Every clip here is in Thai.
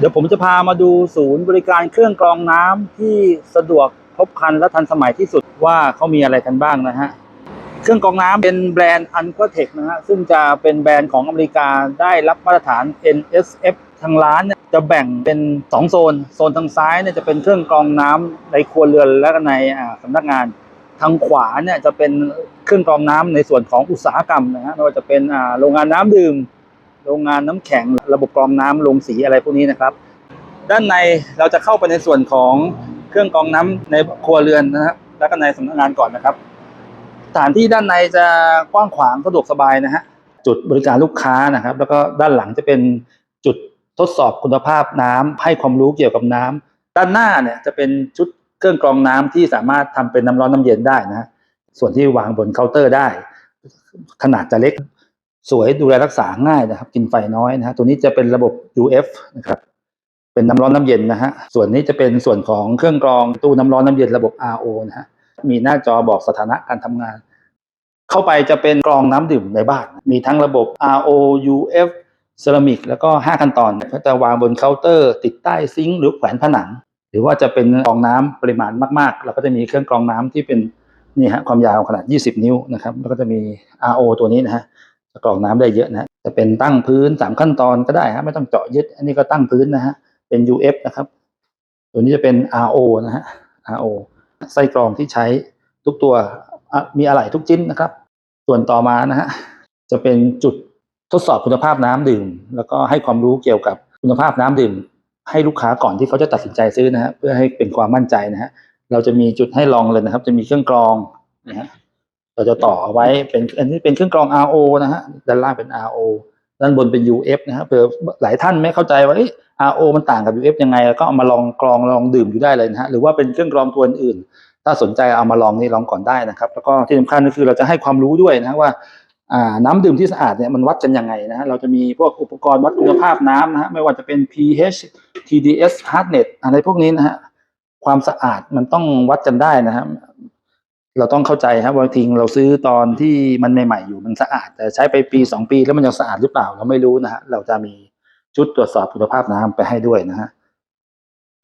เดี๋ยวผมจะพามาดูศูนย์บริการเครื่องกรองน้ำที่สะดวกครบครันและทันสมัยที่สุดว่าเขามีอะไรกันบ้างนะฮะ เครื่องกรองน้ำเป็นแบรนด์ u n q u a t e c นะฮะ ซึ่งจะเป็นแบรนด์ของอเมริกาได้รับมาตรฐาน NSF ทางร้านเนี่ยจะแบ่งเป็น 2 โซน โซนทางซ้ายเนี่ยจะเป็นเครื่องกรองน้ำในครัวเรือนและในอ่าสำนักงาน ทางขวาเนี่ยจะเป็นเครื่องกรองน้ำในส่วนของอุตสาหกรรมนะฮะไม่ว่าจะเป็นโรงงานน้ำดื่ม โรงงานน้ำแข็ง ระบบกรองน้ำลงสีอะไรพวกนี้นะครับ ด้านในเราจะเข้าไปในส่วนของเครื่องกรองน้ำในครัวเรือนนะครับแล้วก็ในสำนักงานก่อนนะครับ สถานที่ด้านในจะกว้างขวางสะดวกสบายนะฮะจุดบริการลูกค้านะครับ แล้วก็ด้านหลังจะเป็นจุดทดสอบคุณภาพน้ำให้ความรู้เกี่ยวกับน้ำด้านหน้าเนี่ยจะเป็นชุดเครื่องกรองน้ำที่สามารถทำเป็นน้ำร้อนน้ำเย็นได้นะฮะส่วนที่วางบนเคาน์เตอร์ได้ ขนาดจะเล็ก สวยดูแลรักษาง่ายนะครับ กินไฟน้อยนะฮะตัวนี้จะเป็นระบบ UF นะครับเป็นน้ำร้อนน้ำเย็นนะฮะส่วนนี้จะเป็นส่วนของเครื่องกรองตู้น้ำร้อนน้ำเย็นระบบ RO นะฮะมีหน้าจอบอกสถานะการทำงาน เข้าไปจะเป็นกรองน้ำดื่มในบ้าน มีทั้งระบบ RO UF เซรามิกแล้วก็ 5 ขั้นตอนก็จะวางบนเคาน์เตอร์ ติดใต้ซิงค์หรือแขวนผนัง หรือว่าจะเป็นกรองน้ำปริมาณมากๆเราก็จะมีเครื่องกรองน้ำที่เป็นนี่ฮะความยาวขนาด 20 นิ้วนะครับ แล้วก็จะมี RO ตัวนี้นะฮะ กรองน้ำได้เยอะนะจะเป็นตั้งพื้นสามขั้นตอนก็ได้ฮะไม่ต้องเจาะยึด อันนี้ก็ตั้งพื้นนะฮะเป็น UF นะครับ ตัวนี้จะเป็น RO นะฮะ RO ไส้กรองที่ใช้ทุกตัวมีอะไหล่ทุกชิ้นนะครับ ส่วนต่อมานะฮะจะเป็นจุดทดสอบคุณภาพน้ำดื่ม แล้วก็ให้ความรู้เกี่ยวกับคุณภาพน้ำดื่ม ให้ลูกค้าก่อนที่เขาจะตัดสินใจซื้อนะฮะเพื่อให้เป็นความมั่นใจนะฮะเราจะมีจุดให้ลองเลยนะครับ จะมีเครื่องกรองนะฮะ เราจะต่อเอาไว้เป็นอันนี้เป็นเครื่องกรอง RO นะฮะด้านล่างเป็น RO ด้านบนเป็น UF นะฮะเผื่อหลายท่านไม่เข้าใจว่า RO มันต่างกับ UF ยังไงแล้วก็เอามาลองกรองลองดื่มอยู่ได้เลยนะฮะหรือว่าเป็นเครื่องกรองตัวอื่นๆถ้าสนใจเอามาลองนี่ลองก่อนได้นะครับ แล้วก็ที่สำคัญก็คือเราจะให้ความรู้ด้วยนะว่าน้ำดื่มที่สะอาดเนี่ยมันวัดกันยังไงนะฮะเราจะมีพวกอุปกรณ์วัดคุณภาพน้ำนะฮะไม่ว่าจะเป็น pH TDS hardness อะไรพวกนี้นะฮะความสะอาดมันต้องวัดกันได้นะฮะ เราต้องเข้าใจครับว่าทิ้งเราซื้อตอนที่มันใหม่ๆอยู่มันสะอาด แต่ใช้ไปปีสองปีแล้วมันยังสะอาดหรือเปล่า เราไม่รู้นะฮะเราจะมีชุดตรวจสอบคุณภาพน้ำไปให้ด้วยนะฮะ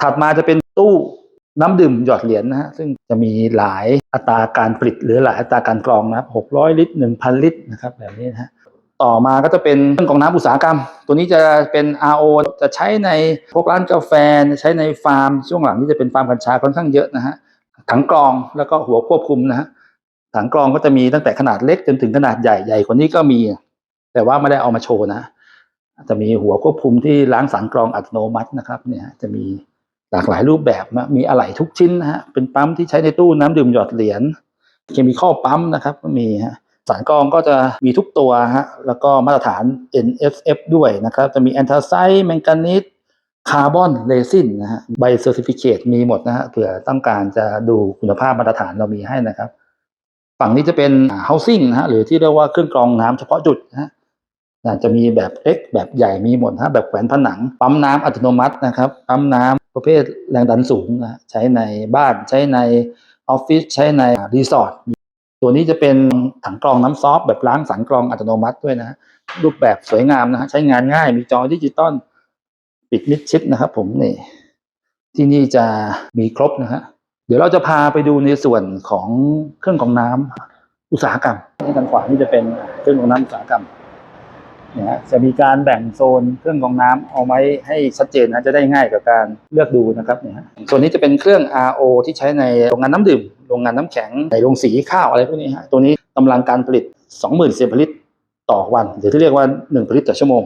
ถัดมาจะเป็นตู้น้ำดื่มหยอดเหรียญนะฮะซึ่งจะมีหลายอัตราการผลิตหรือหลายอัตราการกรองนะครับหกร้อยลิตรหนึ่งพันลิตรนะครับแบบนี้นะฮะต่อมาก็จะเป็นเครื่องกรองน้ำอุตสาหกรรม ตัวนี้จะเป็น RO จะใช้ในพวกร้านกาแฟใช้ในฟาร์ม ช่วงหลังนี้จะเป็นฟาร์มกัญชาค่อนข้างเยอะนะฮะ ถังกรองแล้วก็หัวควบคุมนะฮะถังกรองก็จะมีตั้งแต่ขนาดเล็กจนถึงขนาดใหญ่ใหญ่กว่านี้ก็มี แต่ว่าไม่ได้เอามาโชว์นะ จะมีหัวควบคุมที่ล้างสังกรองอัตโนมัตินะครับ เนี่ยจะมีหลากหลายรูปแบบนะมีอะไหล่ทุกชิ้นนะฮะเป็นปั๊มที่ใช้ในตู้น้ำดื่มหยอดเหรียญเคมีข้อปั๊มนะครับก็มีฮะสารกรองก็จะมีทุกตัวฮะแล้วก็มาตรฐาน NSF ด้วยนะครับ จะมีแอนทาไซด์แมงกานีส คาร์บอนเรซินนะฮะใบเซอร์ติฟิเคตมีหมดนะฮะเผื่อต้องการจะดูคุณภาพมาตรฐานเรามีให้นะครับ ฝั่งนี้จะเป็น housing นะฮะหรือที่เรียกว่าเครื่องกรองน้ำเฉพาะจุดนะฮะจะมีแบบเล็กแบบใหญ่มีหมดนะฮะแบบแขวนผนัง ปั๊มน้ำอัตโนมัตินะครับปั๊มน้ำประเภทแรงดันสูงนะฮะใช้ในบ้านใช้ในออฟฟิศใช้ในรีสอร์ทตัวนี้จะเป็นถังกรองน้ำซอฟต์แบบล้างสังกรองอัตโนมัติด้วยนะฮะรูปแบบสวยงามนะฮะใช้งานง่ายมีจอดิจิตอล ปิดมิดชิดนะครับผมนี่ที่นี่จะมีครบนะฮะเดี๋ยวเราจะพาไปดูในส่วนของเครื่องกรองน้ำอุตสาหกรรมที่ทางขวานี่จะเป็นเครื่องกรองน้ำอุตสาหกรรมเนี่ยฮะจะมีการแบ่งโซนเครื่องกรองน้ำเอาไว้ให้ชัดเจนนะจะได้ง่ายกับการเลือกดูนะครับเนี่ยส่วนนี้จะเป็นเครื่อง RO ที่ใช้ในโรงงานน้ำดื่มโรงงานน้ำแข็งในโรงสีข้าวอะไรพวกนี้ฮะตัวนี้กำลังการผลิต 20,000เซนผลิตต่อวันหรือที่เรียกว่า 1 ผลิตต่อชั่วโมง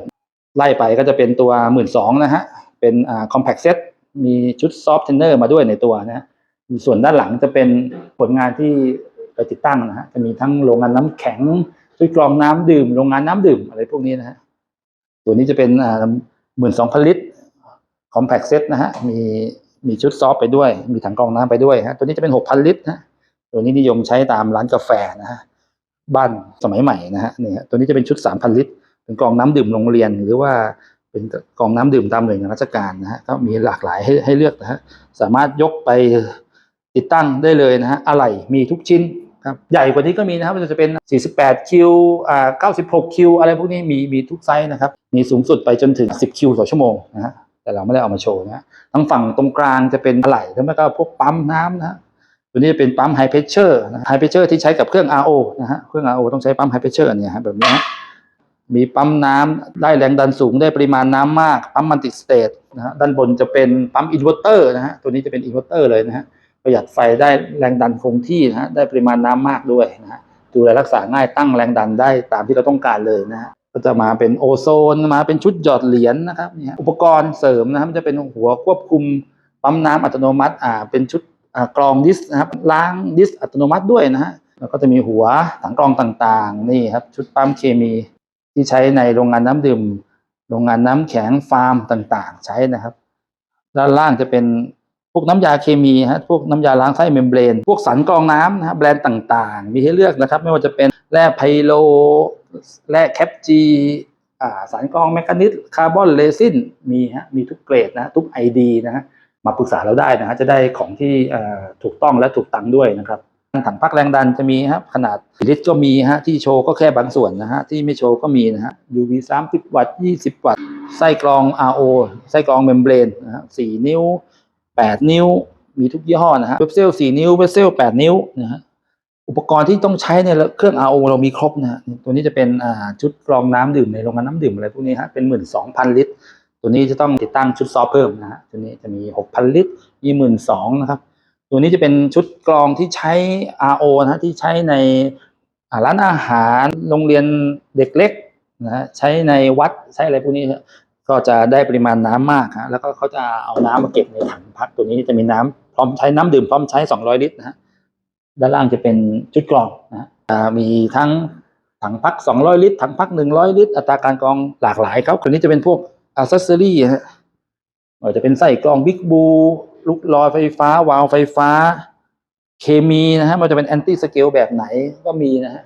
ไล่ไปก็จะเป็นตัวหมื่นสองนะฮะ เป็นอ่า compact set มีชุด soft tenor มาด้วยในตัวนะฮะส่วนด้านหลังจะเป็นผลงานที่ไปติดตั้งนะฮะ จะมีทั้งโรงงานน้ำแข็งชุดกรองน้ำดื่ม โรงงานน้ำดื่มอะไรพวกนี้นะฮะ ตัวนี้จะเป็นอ่าหมื่นสองพันลิตร compact set นะฮะ มีมีชุดซอฟต์ไปด้วย มีถังกรองน้ำไปด้วยฮะ ตัวนี้จะเป็นหกพันลิตรนะตัวนี้นิยมใช้ตามร้านกาแฟนะฮะ บ้านสมัยใหม่นะฮะ นี่ฮะ ตัวนี้จะเป็นชุดสามพันลิตร เป็นกองน้ำดื่มโรงเรียน หรือว่าเป็นกองน้ำดื่มตามหน่วยงานราชการนะฮะก็มีหลากหลายให้ให้เลือกนะฮะสามารถยกไปติดตั้งได้เลยนะฮะอะไหล่มีทุกชิ้นครับใหญ่กว่านี้ก็มีนะครับมันจะเป็น 48 คิว อ่า 96 คิว อะไรพวกนี้มีมีทุกไซส์นะครับ มีสูงสุดไปจนถึง 10 คิวต่อชั่วโมงนะฮะแต่เราไม่ได้เอามาโชว์นะฮะทั้งฝั่งตรงกลางจะเป็นอะไหล่แล้วก็พวกปั๊มน้ำนะฮะตัวนี้เป็นปั๊มไฮเพรสเชอร์ไฮเพรสเชอร์ที่ใช้กับเครื่อง RO นะฮะเครื่อง RO ต้องใช้ปั๊มไฮเพรสเชอร์เนี่ยฮะแบบนี้ มีปั๊มน้ำได้แรงดันสูงได้ปริมาณน้ำมากปั๊มมัลติสเตทนะฮะด้านบนจะเป็นปั๊มอินเวอร์เตอร์นะฮะตัวนี้จะเป็นอินเวอร์เตอร์เลยนะฮะประหยัดไฟได้แรงดันคงที่นะฮะได้ปริมาณน้ำมากด้วยนะฮะดูแลรักษาง่ายตั้งแรงดันได้ตามที่เราต้องการเลยนะฮะก็จะมาเป็นโอโซนมาเป็นชุดหยอดเหรียญนะครับเนี่ยอุปกรณ์เสริมนะครับจะเป็นหัวควบคุมปั๊มน้ำอัตโนมัติอ่าเป็นชุดอ่ากรองดิสนะครับล้างดิสอัตโนมัติด้วยนะฮะแล้วก็จะมีหัวถังกรองต่างๆนี่ครับชุดปั๊มเคมี ที่ใช้ในโรงงานน้ำดื่ม โรงงานน้ำแข็งฟาร์มต่างๆ ใช้นะครับ ด้านล่างจะเป็นพวกน้ำยาเคมีฮะพวกน้ำยาล้างไส้เมมเบรน พวกสันกรองน้ำนะฮะแบรนด์ต่างๆ มีให้เลือกนะครับ ไม่ว่าจะเป็นแร่ไพโลแร่แคปจีอ่าสารกรองแมกนิสคาร์บอนเรซินมีฮะมีทุกเกรดนะทุกไอดีนะฮะมาปรึกษาเราได้นะฮะจะได้ของที่ถูกต้องและถูกตังค์ด้วยนะครับ ถังพักแรงดันจะมีครับขนาดลิตรก็มีฮะที่โชว์ก็แค่บางส่วนนะฮะที่ไม่โชว์ก็มีนะฮะ UV 30 วัตต์ 20 วัตต์ไส้กรอง RO ไส้กรองเมมเบรนนะฮะ4นิ้ว 8 นิ้ว มีทุกยี่ห้อนะฮะเวบเซล4นิ้วเวบเซล8นิ้วนะฮะอุปกรณ์ที่ต้องใช้ในเครื่อง RO เรามีครบนะฮะตัวนี้จะเป็นอ่าชุดกรองน้ำดื่มในโรงงานน้ำดื่มอะไรพวกนี้ฮะเป็น 12,000 ลิตร ตัวนี้จะต้องติดตั้งชุดซอฟเพิ่มนะฮะตัวนี้จะมี 6,000 ลิตรมี12,000นะครับ ตัวนี้จะเป็นชุดกรองที่ใช้ RO นะฮะที่ใช้ในร้านอาหารโรงเรียนเด็กเล็กนะฮะใช้ในวัดใช้อะไรพวกนี้ก็จะได้ปริมาณน้ำมากฮะแล้วก็เขาจะเอาน้ำมาเก็บในถังพักตัวนี้จะมีน้ำพร้อมใช้น้ำดื่มพร้อมใช้ 200 ลิตรนะฮะด้านล่างจะเป็นชุดกรองนะฮะมีทั้งถังพัก 200 ลิตร ถังพัก 100 ลิตร อัตราการกรองหลากหลายครับตัวนี้จะเป็นพวกอัซเซอรี่ฮะอาจจะเป็นไส้กรองบิ๊กบู ลูกลอยไฟฟ้า วาวไฟฟ้า เคมีนะฮะมันจะเป็นแอนตี้สเกลแบบไหนก็มีนะฮะ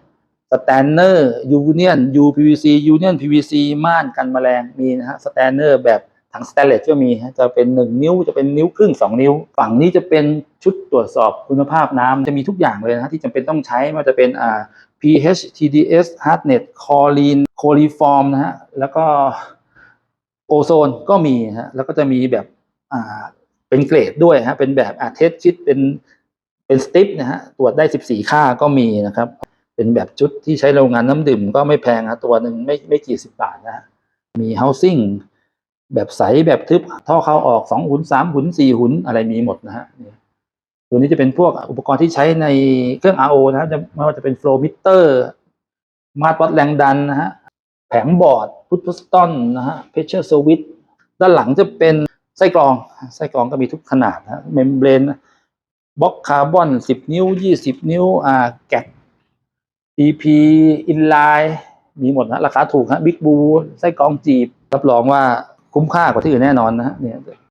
สแตนเนอร์ยูเนียน UPVC ยูเนียน PVC ม่านกันแมลงมีนะฮะสแตนเนอร์แบบถังสแตนเลสก็มีฮะจะเป็น 1 นิ้วจะเป็นนิ้วครึ่ง 2 นิ้ว ฝั่งนี้จะเป็นชุดตรวจสอบคุณภาพน้ำจะมีทุกอย่างเลยนะะที่จำเป็นต้องใช้ไมันจะเป็นอ่า pH TDS hardness chlorine coliform นะฮะแล้วก็โอโซนก็มีฮะแล้วก็จะมีแบบอ่า เป็นเกรดด้วยฮะเป็นแบบอาเทสชิดเป็นเป็นสติปนะฮะตรวจได้ 14 ค่าก็มีนะครับ เป็นแบบชุดที่ใช้โรงงานน้ำดื่มก็ไม่แพงฮะตัวหนึ่งไม่ไม่กี่สิบบาทนะฮะมี housing แบบใสแบบทึบท่อเข้าออกสองหุนสามหุนสี่หุนอะไรมีหมดนะฮะตัวนี้จะเป็นพวกอุปกรณ์ที่ใช้ในเครื่อง RO นะฮะจะไม่ว่าจะเป็น flow meter มาตรวัดแรงดันนะฮะแผงบอร์ดพุทธสตอนนะฮะเพชเชอร์สวิตด้านหลังจะเป็น ไส้กรองไส้กรองก็มีทุกขนาดนะเมมเบรนบล็อกคาร์บอน10นิ้ว20นิ้วอ่าแกะ EP อินไลน์มีหมดนะราคาถูกฮะบิ๊กบูไส้กรองจีบ รับรองว่าคุ้มค่ากว่าที่อื่นแน่นอนนะฮะเนี่ย